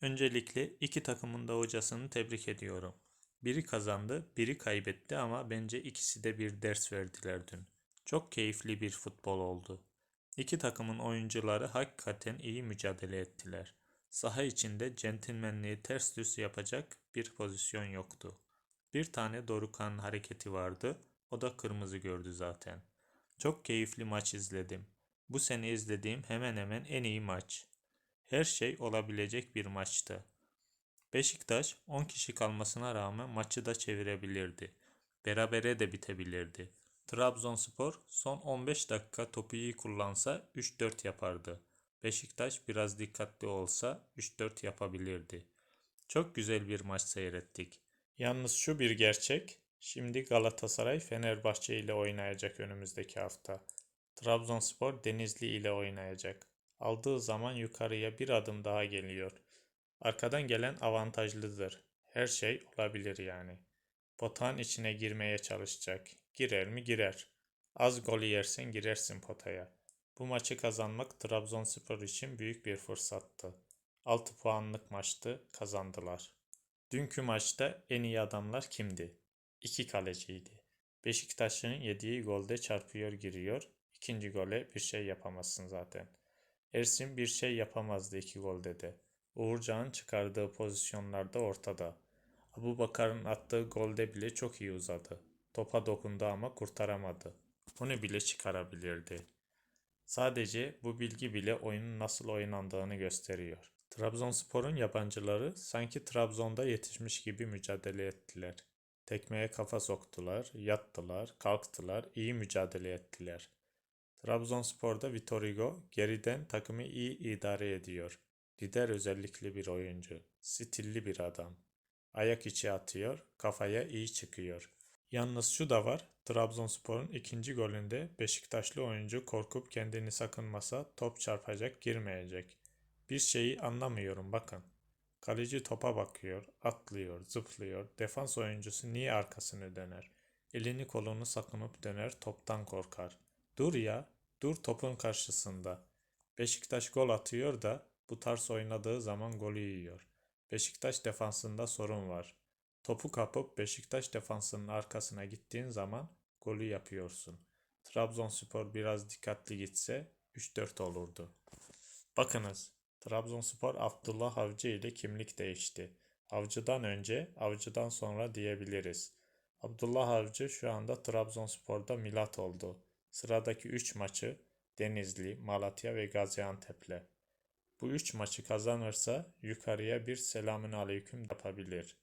Öncelikle iki takımın da hocasını tebrik ediyorum. Biri kazandı, biri kaybetti ama bence ikisi de bir ders verdiler dün. Çok keyifli bir futbol oldu. İki takımın oyuncuları hakikaten iyi mücadele ettiler. Saha içinde centilmenliği ters düz yapacak bir pozisyon yoktu. Bir tane Dorukhan hareketi vardı, o da kırmızı gördü zaten. Çok keyifli maç izledim. Bu sene izlediğim hemen hemen en iyi maç. Her şey olabilecek bir maçtı. Beşiktaş 10 kişi kalmasına rağmen maçı da çevirebilirdi. Berabere de bitebilirdi. Trabzonspor son 15 dakika topu iyi kullansa 3-4 yapardı. Beşiktaş biraz dikkatli olsa 3-4 yapabilirdi. Çok güzel bir maç seyrettik. Yalnız şu bir gerçek, şimdi Galatasaray Fenerbahçe ile oynayacak önümüzdeki hafta. Trabzonspor Denizli ile oynayacak. Aldığı zaman yukarıya bir adım daha geliyor. Arkadan gelen avantajlıdır. Her şey olabilir yani. Potağın içine girmeye çalışacak. Girer mi girer. Az golü yersen girersin potaya. Bu maçı kazanmak Trabzonspor için büyük bir fırsattı. 6 puanlık maçtı, kazandılar. Dünkü maçta en iyi adamlar kimdi? İki kaleciydi. Beşiktaş'ın yediği golde çarpıyor giriyor. İkinci gole bir şey yapamazsın zaten. Ersin bir şey yapamazdı iki golde de. Uğurcan'ın çıkardığı pozisyonlarda ortada. Abubakar'ın attığı golde bile çok iyi uzadı. Topa dokundu ama kurtaramadı. Bunu bile çıkarabilirdi. Sadece bu bilgi bile oyunun nasıl oynandığını gösteriyor. Trabzonspor'un yabancıları sanki Trabzon'da yetişmiş gibi mücadele ettiler. Tekmeye kafa soktular, yattılar, kalktılar, iyi mücadele ettiler. Trabzonspor'da Vitor Hugo geriden takımı iyi idare ediyor. Lider özellikli bir oyuncu, stilli bir adam. Ayak içi atıyor, kafaya iyi çıkıyor. Yalnız şu da var, Trabzonspor'un ikinci golünde Beşiktaşlı oyuncu korkup kendini sakınmasa top çarpacak, girmeyecek. Bir şeyi anlamıyorum bakın. Kaleci topa bakıyor, atlıyor, zıplıyor. Defans oyuncusu niye arkasını döner? Elini kolunu sakınıp döner, toptan korkar. Dur ya, dur topun karşısında. Beşiktaş gol atıyor da bu tarz oynadığı zaman golü yiyor. Beşiktaş defansında sorun var. Topu kapıp Beşiktaş defansının arkasına gittiğin zaman golü yapıyorsun. Trabzonspor biraz dikkatli gitse 3-4 olurdu. Bakınız, Trabzonspor Abdullah Avcı ile kimlik değişti. Avcıdan önce, avcıdan sonra diyebiliriz. Abdullah Avcı şu anda Trabzonspor'da milat oldu. Sıradaki 3 maçı Denizli, Malatya ve Gaziantep'le. Bu 3 maçı kazanırsa yukarıya bir selamün aleyküm yapabilir.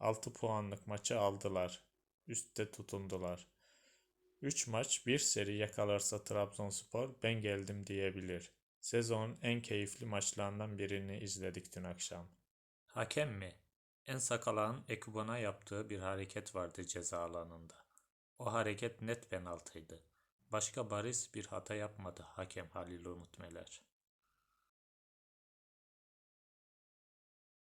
6 puanlık maçı aldılar. Üstte tutundular. 3 maç bir seri yakalarsa Trabzonspor ben geldim diyebilir. Sezonun en keyifli maçlarından birini izledik dün akşam. Hakem mi? En Sakalağ'ın Ekuban'a yaptığı bir hareket vardı ceza alanında. O hareket net penaltıydı. Başka bariz bir hata yapmadı hakem Halil Umutmeler.